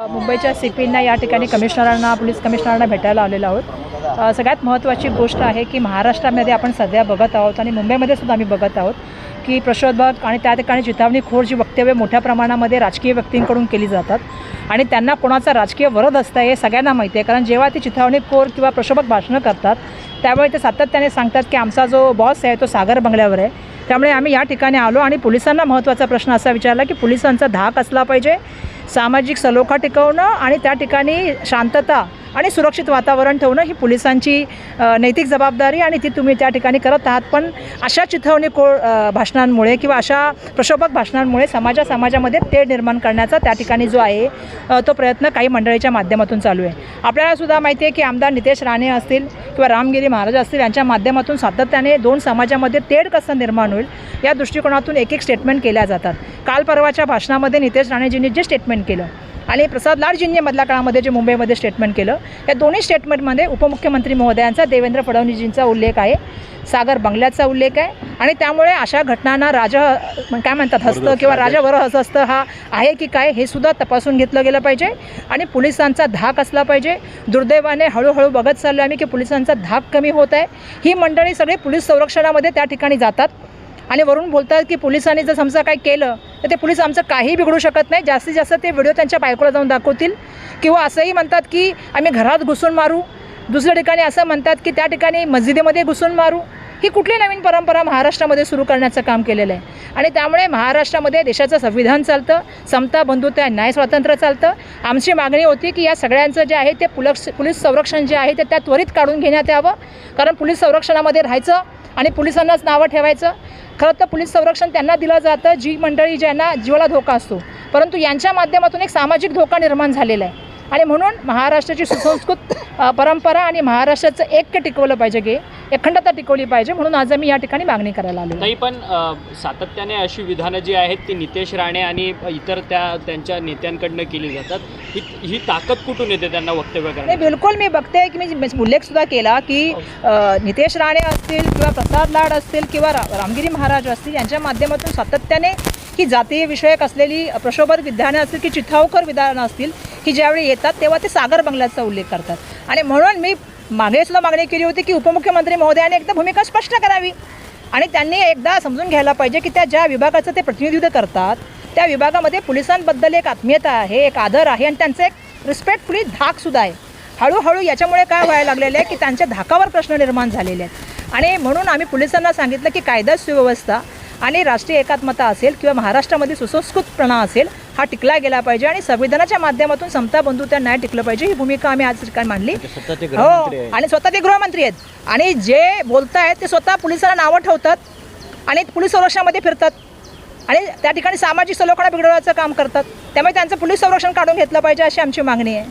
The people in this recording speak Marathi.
मुंबईच्या सी पींना या ठिकाणी कमिशनरांना पोलीस कमिशनरांना भेटायला आलेलो आहोत. सगळ्यात महत्त्वाची गोष्ट आहे की महाराष्ट्रामध्ये आपण सध्या बघत आहोत आणि मुंबईमध्ये सुद्धा आम्ही बघत आहोत की प्रशोधक आणि त्या ठिकाणी चितावणीखोर जी वक्तव्य मोठ्या प्रमाणामध्ये राजकीय व्यक्तींकडून केली जातात आणि त्यांना कोणाचा राजकीय वरद असतं हे सगळ्यांना माहिती आहे. कारण जेव्हा ते चिथावणीखोर किंवा प्रशोभक भाषणं करतात त्यावेळी ते सातत्याने सांगतात की आमचा जो बॉस आहे तो सागर बंगल्यावर आहे. त्यामुळे आम्ही या ठिकाणी आलो आणि पोलिसांना महत्त्वाचा प्रश्न असा विचारला की पोलिसांचा धाक असला पाहिजे सामाजिक सलोखा टिकवणं आणि त्या ठिकाणी शांतता आणि सुरक्षित वातावरण ठेवणं ही पोलिसांची नैतिक जबाबदारी आणि ती तुम्ही त्या ठिकाणी करत आहात. पण अशा चिथवणी को भाषणांमुळे किंवा अशा प्रशोभक भाषणांमुळे समाजा समाजामध्ये तेढ निर्माण करण्याचा त्या ठिकाणी जो आहे तो प्रयत्न काही मंडळीच्या माध्यमातून चालू आहे. आपल्याला सुद्धा माहिती आहे की आमदार नितेश राणे असतील किंवा रामगिरी महाराज असतील यांच्या माध्यमातून सातत्याने दोन समाजामध्ये तेढ कसं निर्माण होईल या दृष्टिकोनातून एक एक स्टेटमेंट केल्या जातात. काल परवाच्या भाषणामध्ये नितेश राणेजींनी जे स्टेटमेंट केलं आणि प्रसाद लाडजींनी मधल्या काळामध्ये जे मुंबईमध्ये स्टेटमेंट केलं या दोन्ही स्टेटमेंटमध्ये उपमुख्यमंत्री महोदयांचा देवेंद्र फडणवीसजींचा उल्लेख आहे सागर बंगल्याचा उल्लेख आहे आणि त्यामुळे अशा घटनांना राजा काय म्हणतात हस्त किंवा राजा वर हस्त हा आहे की काय हे सुद्धा तपासून घेतलं गेलं पाहिजे आणि पोलिसांचा धाक असला पाहिजे. दुर्दैवाने हळूहळू बघत चाललो आम्ही की पोलिसांचा धाक कमी होत आहे. ही मंडळी सगळे पोलीस संरक्षणामध्ये त्या ठिकाणी जातात. आणि वरून बोलतात की पोलिसांनी जर समजा काही केलं तर ते पोलीस आमचं काही बिघडू शकत नाही. जास्तीत जास्त ते व्हिडिओ त्यांच्या बायकोला जाऊन दाखवतील किंवा असंही म्हणतात की आम्ही घरात घुसून मारू. दुसऱ्या ठिकाणी असं म्हणतात की त्या ठिकाणी मस्जिदीमध्ये घुसून मारू. ही कुठली नवीन परंपरा महाराष्ट्रामध्ये सुरू करण्याचं काम केलेलं आहे. आणि त्यामुळे महाराष्ट्रामध्ये देशाचं संविधान चालतं समता बंधुता न्याय स्वातंत्र्य चालतं. आमची मागणी होती की या सगळ्यांचं जे आहे ते पुलक्ष पोलीस संरक्षण जे आहे ते त्या त्वरित काढून घेण्यात यावं. कारण पोलीस संरक्षणामध्ये राहायचं आणि पोलिसांनाच नावं ठेवायचं. खरं तर पोलीस संरक्षण त्यांना दिलं जातं जी मंडळी ज्यांना जीवाला धोका असतो. परंतु यांच्या माध्यमातून एक सामाजिक धोका निर्माण झालेला आहे. आणि म्हणून महाराष्ट्राची सुसंस्कृत परंपरा आणि महाराष्ट्राचं ऐक्य टिकवलं पाहिजे की अखंडता टिकवली पाहिजे म्हणून आज आम्ही या ठिकाणी मागणी करायला आलो नाही पण सातत्याने अशी विधानं जी आहेत ती नितेश राणे आणि इतर त्या त्यांच्या नेत्यांकडनं केली जातात. ही ही ताकद कुठून येते त्यांना वक्तव्य नाही करण्याची बिलकुल मी बघते की मी उल्लेख सुद्धा केला की अ, नितेश राणे असतील किंवा प्रसाद लाड असतील किंवा रामगिरी महाराज असतील यांच्या माध्यमातून सातत्याने ही जातीय विषयक असलेली प्रशोभक विधानं असतील की चिथावकर विधानं असतील की ज्यावेळी येतात तेव्हा ते सागर बंगल्याचा उल्लेख करतात. आणि म्हणून मी मागे सुद्धा मागणी केली होती की उपमुख्यमंत्री महोदयाने एकदा भूमिका स्पष्ट करावी. आणि त्यांनी एकदा समजून घ्यायला पाहिजे की त्या ज्या विभागाचं ते प्रतिनिधित्व करतात त्या विभागामध्ये पोलिसांबद्दल एक आत्मीयता आहे एक आदर आहे आणि त्यांचं एक रिस्पेक्टफुली धाकसुद्धा आहे. हळूहळू याच्यामुळे काय व्हायला लागलेलं आहे की त्यांच्या धाकावर प्रश्न निर्माण झालेले आहेत. आणि म्हणून आम्ही पोलिसांना सांगितलं की कायदा सुव्यवस्था आणि राष्ट्रीय एकात्मता असेल किंवा महाराष्ट्रामध्ये सुसंस्कृतपणा असेल हा टिकला गेला पाहिजे आणि संविधानाच्या माध्यमातून समता बंधुता न्याय टिकलं पाहिजे. ही भूमिका आम्ही आज ठिकाणी मांडली. हो आणि स्वतः ते गृहमंत्री आहेत. आणि जे बोलतायत ते स्वतः पोलिसांना नावं ठेवतात आणि पोलीस संरक्षणामध्ये फिरतात. आणि त्या ठिकाणी सामाजिक सलोखा बिघडवण्याचं काम करतात. त्यामुळे त्यांचं पोलीस संरक्षण काढून घेतलं पाहिजे अशी आमची मागणी आहे.